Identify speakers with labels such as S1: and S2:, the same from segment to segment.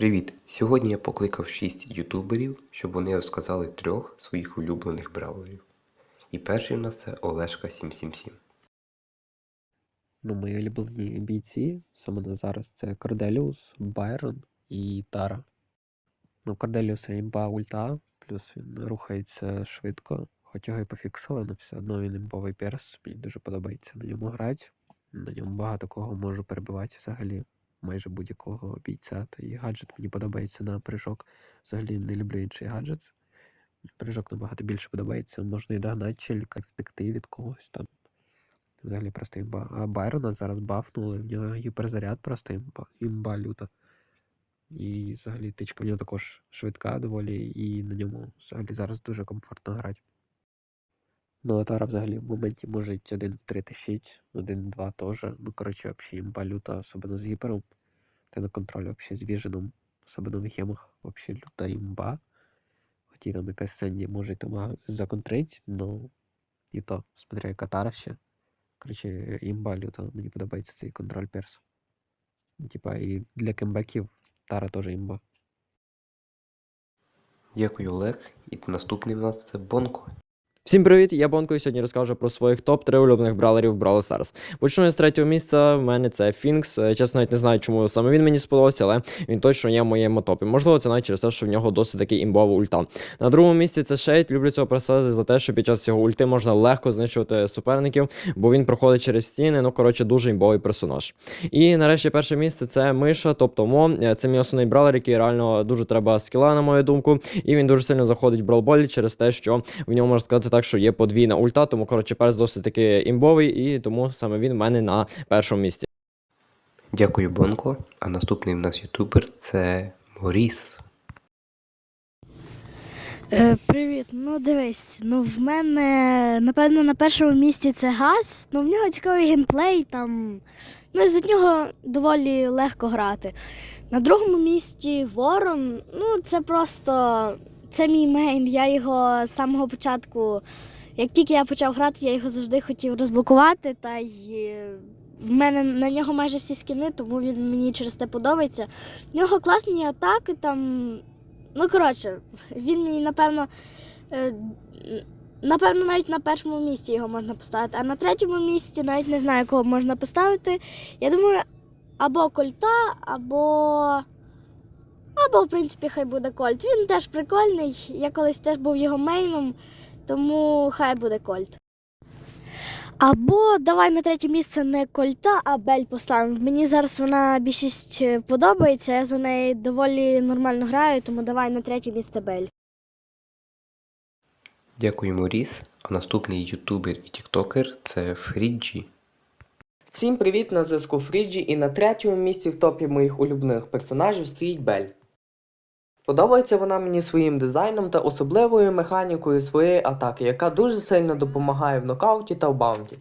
S1: Привіт! Сьогодні я покликав 6 ютуберів, щоб вони розказали трьох своїх улюблених бравлерів. І перший у нас це Олешка 777.
S2: Ну, мої улюблені бійці саме на зараз це Корделіус, Байрон і Тара. Ну, Корделіуса імба ульта, плюс він рухається швидко, хоч його і пофіксили, але все одно він імбовий перс. Мені дуже подобається на ньому грати. На ньому багато кого можу перебивати взагалі. Майже будь-якого бійця. Та і гаджет мені подобається на прыжок. Взагалі не люблю інший гаджет. Прыжок набагато більше подобається. Можна і догнати челіка, втекти від когось там. Взагалі просто імба. А Байрона зараз бафнули, в нього гіперзаряд просто імба, імба люта. І взагалі тичка в нього також швидка доволі, і на ньому взагалі зараз дуже комфортно грати. Молотара взагалі в моменті може 1 в 3 тащить, 1 в 2 теж. Ну, коротше, взагалі імба люта, особливо з гіпером. Контролі взагалі з віженом, особливо в гемах, взагалі люта імба. Хоч і там якась Сенді може там законтрить, но і то, смотря яка тара ще. Коротше, імба люта, мені подобається цей контроль перс. Типа, і для кембеків Тара теж імба.
S1: Дякую, Олег. І наступний у нас це Бонко.
S3: Всім привіт! Я Бонко і сьогодні розкажу про своїх топ-3 улюблених бравлерів в Brawl Stars. Почну я з третього місця. В мене це Фінкс. Е, Чесно, навіть не знаю, чому саме він мені сподобався, але він точно є в моєму топі. Можливо, це навіть через те, що в нього досить такий імбовий ульта. На другому місці це Шейд. Люблю цього персонажа за те, що під час цього ульти можна легко знищувати суперників, бо він проходить через стіни. Ну, коротше, дуже імбовий персонаж. І нарешті перше місце це Миша, тобто Мо. Е, Це мій основний бравлер, який реально дуже треба скіла, на мою думку. І він дуже сильно заходить в бралболі через те, що в ньому можна сказати так, що є подвійна ульта, тому коротше перс досить таки імбовий, і тому саме він в мене на першому місці.
S1: Дякую, Бонко. А наступний у нас ютубер це Моріс.
S4: Е, привіт. Ну дивись, ну в мене напевно на першому місці це газ. Ну в нього цікавий геймплей, там. Ну і за нього доволі легко грати. На другому місці Ворон, ну це просто це мій мейн. Я його з самого початку, як тільки я почав грати, я його завжди хотів розблокувати. Та й е, в мене на нього майже всі скини, тому він мені через те подобається. В нього класні атаки там. Ну, коротше, він мені, напевно, е, напевно, навіть на першому місці його можна поставити, а на третьому місці навіть не знаю, кого можна поставити. Я думаю, або кольта, або. Або, в принципі, хай буде кольт. Він теж прикольний. Я колись теж був його мейном, тому хай буде кольт. Або давай на третє місце не кольта, а бель поставимо. Мені зараз вона більшість е, подобається, я за неї доволі нормально граю, тому давай на третє місце бель.
S1: Дякую, Моріс. А наступний ютубер і тіктокер це Фріджі.
S5: Всім привіт на зв'язку Фріджі і на третьому місці в топі моїх улюблених персонажів стоїть Бель. Подобається вона мені своїм дизайном та особливою механікою своєї атаки, яка дуже сильно допомагає в нокауті та в баунті.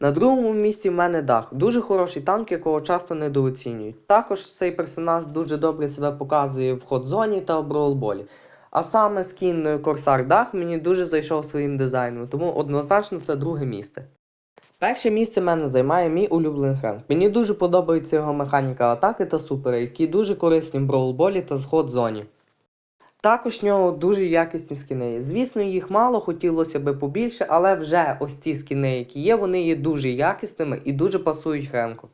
S5: На другому місці в мене дах, дуже хороший танк, якого часто недооцінюють. Також цей персонаж дуже добре себе показує в хот-зоні та в броулболі. А саме скін Корсар Дах мені дуже зайшов своїм дизайном, тому однозначно це друге місце. Перше місце мене займає мій улюблений Хенк. Мені дуже подобається його механіка атаки та супери, які дуже корисні в броулболі та сход зоні. Також в нього дуже якісні скіни. Звісно, їх мало, хотілося би побільше, але вже ось ці скіни, які є, вони є дуже якісними і дуже пасують Хенку.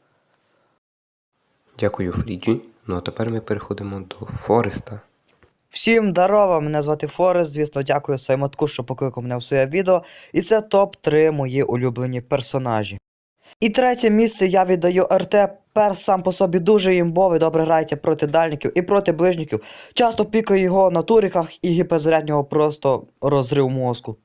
S1: Дякую, Фріджі. Ну а тепер ми переходимо до Фореста.
S6: Всім дарова! мене звати Форест. Звісно, дякую Саймотку, що покликав мене в своє відео. І це топ-3 мої улюблені персонажі. І третє місце я віддаю РТ. Перс сам по собі дуже імбовий, добре грається проти дальників і проти ближників. Часто пікаю його на туріках і гіперзаряднього просто розрив мозку.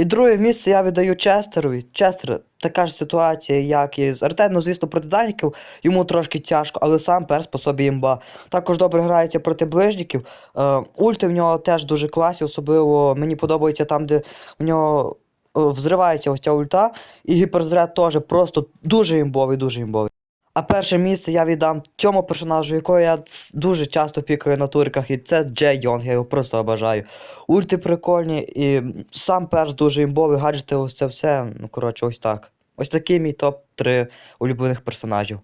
S6: І друге місце я віддаю Честерові. Честер така ж ситуація, як і з РТ, ну звісно, проти дальників йому трошки тяжко, але сам перс по собі імба. Також добре грається проти ближників. Е, ульти в нього теж дуже класні, особливо мені подобається там, де в нього е, взривається ось ця ульта, і гіперзаряд теж просто дуже імбовий, дуже імбовий. А перше місце я віддам цьому персонажу, якого я дуже часто пікаю на турках, і це Джей Йонг, я його просто обожаю. Ульти прикольні, і сам перс дуже імбовий, гаджети, ось це все. Ну, коротше, ось так. Ось такий мій топ-3 улюблених персонажів.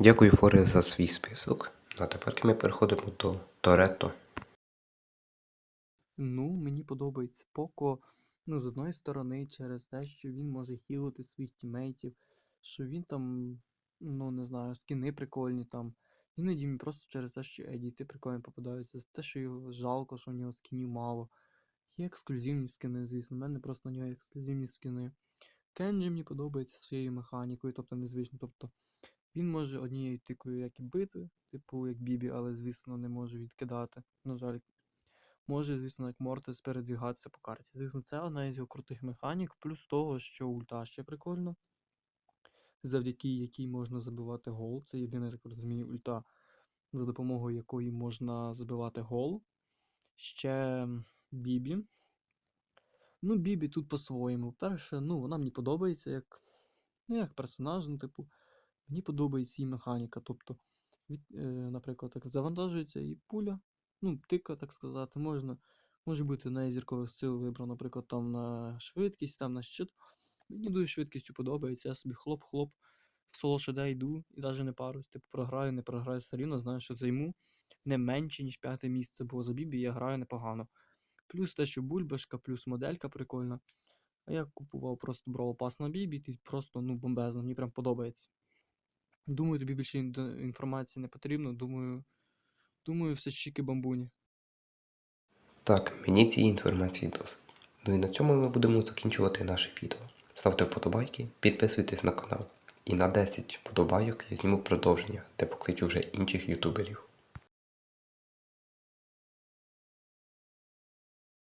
S1: Дякую Форе за свій список. Ну, А тепер ми переходимо до Торетто.
S7: Ну, мені подобається Поко, ну, з одної сторони, через те, що він може хілити своїх тімейтів, що він там, ну, не знаю, скини прикольні там. Іноді він просто через те, що едіти прикольно попадаються, те, що його жалко, що в нього скінів мало. Є ексклюзивні скини, звісно, в мене просто на нього ексклюзивні скини. Кенджі мені подобається своєю механікою, тобто незвично. Тобто він може однією тикою як і бити, типу як Бібі, але, звісно, не може відкидати. На жаль, може, звісно, як Мортис передвігатися по карті. Звісно, це одна із його крутих механік, плюс того, що ульта ще прикольно, завдяки якій можна забивати гол. Це єдина, так розумію, ульта, за допомогою якої можна забивати гол. Ще Бібі. Ну, Бібі тут по-своєму. Перше, ну, вона мені подобається як, ну, як персонаж, ну, типу, мені подобається її механіка. Тобто, від, е, наприклад, так завантажується і пуля, ну, тика, так сказати, можна. Може бути на зіркових сил вибрав, наприклад, там на швидкість, там на щит. Мені дуже швидкістю подобається, я собі хлоп-хлоп, в соло шеде йду і навіть не парусь. Типу програю, не програю все рівно, знаю, що займу не менше, ніж п'яте місце, бо за Бібі я граю непогано. Плюс те, що бульбашка, плюс моделька прикольна. А я купував просто Brawl Pass на Бібі, і просто ну, бомбезно, мені прям подобається. Думаю, тобі більше інформації не потрібно. Думаю, думаю, все чіки бамбуні.
S1: Так, мені цієї інформації досить. Ну і на цьому ми будемо закінчувати наше відео. Ставте вподобайки, підписуйтесь на канал. І на 10 вподобайок я зніму продовження, де покличу вже інших ютуберів.